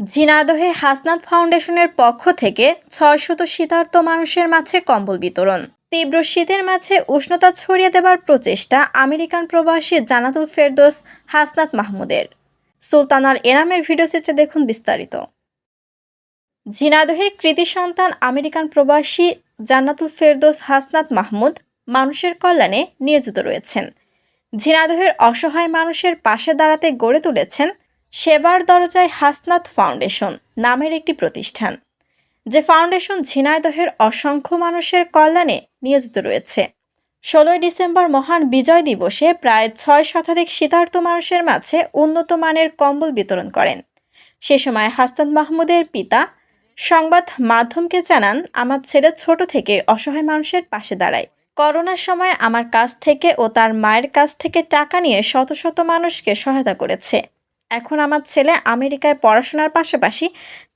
ঝিনাইদহে হাসনাত ফাউন্ডেশনের পক্ষ থেকে ছয়শত শীতার্ত মানুষের মাঝে কম্বল বিতরণ। তীব্র শীতের মাঝে উষ্ণতা ছড়িয়ে দেবার প্রচেষ্টা আমেরিকান প্রবাসী জানাতুল ফেরদোস হাসনাত মাহমুদের। সুলতানার এরামের ভিডিওচিত্রে দেখুন বিস্তারিত। ঝিনাইদহের কৃতি সন্তান আমেরিকান প্রবাসী জান্নাতুল ফেরদোস হাসনাত মাহমুদ মানুষের কল্যাণে নিয়োজিত রয়েছেন। ঝিনাইদহের অসহায় মানুষের পাশে দাঁড়াতে গড়ে তুলেছেন সেবার দরজায় হাসনাত ফাউন্ডেশন নামের একটি প্রতিষ্ঠান, যে ফাউন্ডেশন ঝিনাইদহের অসংখ্য মানুষের কল্যাণে নিয়োজিত রয়েছে। ষোলোই ডিসেম্বর মহান বিজয় দিবসে প্রায় ছয় শতাধিক শীতার্ত মানুষের মাঝে উন্নত মানের কম্বল বিতরণ করেন। সে সময় হাসনাত মাহমুদের পিতা সংবাদ মাধ্যমকে জানান, আমার ছেলে ছোট থেকে অসহায় মানুষের পাশে দাঁড়ায়। করোনার সময় আমার কাছ থেকে ও তার মায়ের কাছ থেকে টাকা নিয়ে শত শত মানুষকে সহায়তা করেছে। এখন আমার ছেলে আমেরিকায় পড়াশোনার পাশাপাশি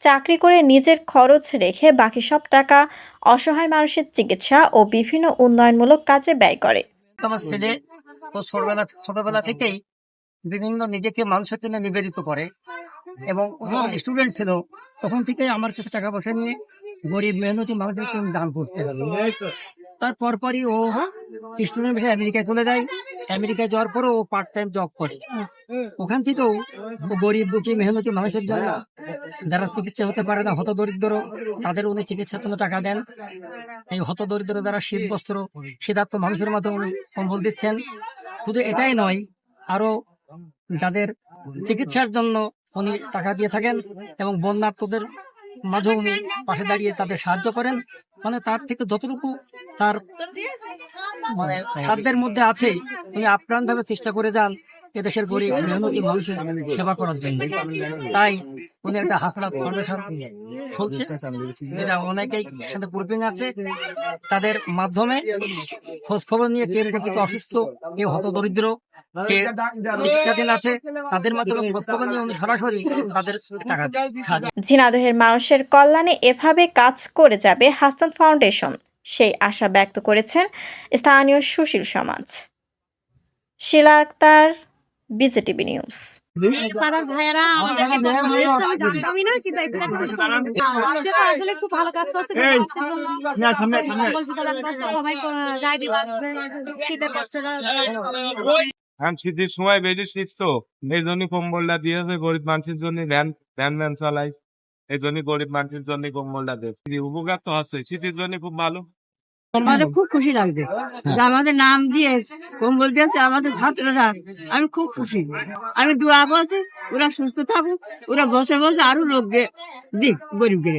চাকরি করে নিজের খরচ রেখে বাকি সব টাকা অসহায় মানুষের চিকিৎসা ও বিভিন্ন উন্নয়নমূলক কাজে ব্যয় করে। আমার ছেলে ছোটবেলা ছোটবেলা থেকেই বিভিন্ন নিজেকে মানুষের জন্য নিবেদিত করে এবং স্টুডেন্ট ছিল, তখন থেকেই আমার কাছে টাকা পয়সা নিয়ে গরিব, মেহনতি মানুষের দান করতে তারপর পরই ও স্টুডেন্ট বিষয়ে আমেরিকায় চলে যায়। আমেরিকায় যাওয়ার পরও ও পার্ট টাইম জব করে। ওখান থেকেও গরিব দুঃখী, মেহনতি মানুষের জন্য যারা চিকিৎসা হতে পারে না হত দরিদ্র তাদের উনি চিকিৎসার জন্য টাকা দেন। এই হত দরিদ্র যারা শীত বস্ত্র শীতার্থ মানুষের মাধ্যমে উনি কম্বল দিচ্ছেন। শুধু এটাই নয় আরও যাদের চিকিৎসার জন্য উনি টাকা দিয়ে থাকেন এবং বন্যার্থদের মাঝে উনি পাশে দাঁড়িয়ে তাদের সাহায্য করেন মানে তার থেকে যতটুকু তার মানে সাধ্যের মধ্যে আছে উনি আপ্রাণভাবে চেষ্টা করে যান। এদেশের গরিব মেহনতি মানুষের সেবা করার জন্য। তাই উনি একটা হাসপাতাল ফাউন্ডেশন খুলছে যেটা অনেকেই সাথে গ্রুপিং আছে। তাদের মাধ্যমে খোঁজ খবর নিয়ে কে প্রকৃত অসুস্থ কেউ হত দরিদ্র কে চিকিৎসাধীন আছে তাদের মাধ্যমে খোঁজ খবর নিয়ে উনি সরাসরি তাদের টাকা দেন। মানুষের কল্যাণে এভাবে কাজ করে যাবে হাসান ফাউন্ডেশন সেই আশা ব্যক্ত করেছেন স্থানীয় সুশীল সমাজ। Shila Akter BJTV news. পাড়ার ভাইয়েরা আমাদেরকে তো বলেছে, আমি না কিন্তু এখানে কোনো সমস্যা নেই। সেটা আসলে খুব ভালো কাজ করছে মানুষের জন্য। মঙ্গল বিতরণ করছে, সবাই করে- শীতের কষ্টটা এখন শীতের সময় বেশি শীত তো। এই জন্য কম্বলটা দিয়েছে গরিব মানুষের জন্য ভ্যান ভ্যান ভ্যান চালাই এই জন্য গরিব মানুষের জন্য কম্বলটা দেয়। উপকার তো আছে শীতের জন্য খুব ভালো। আমাদের খুব খুশি লাগছে। আমাদের নাম দিয়ে কম্বল দিয়েছে আমাদের ছাত্ররা। আমি খুব খুশি। আমি দোয়া করছি ওরা সুস্থ থাকুক ওরা বসে বসে আরও লোক দিক গরিবকে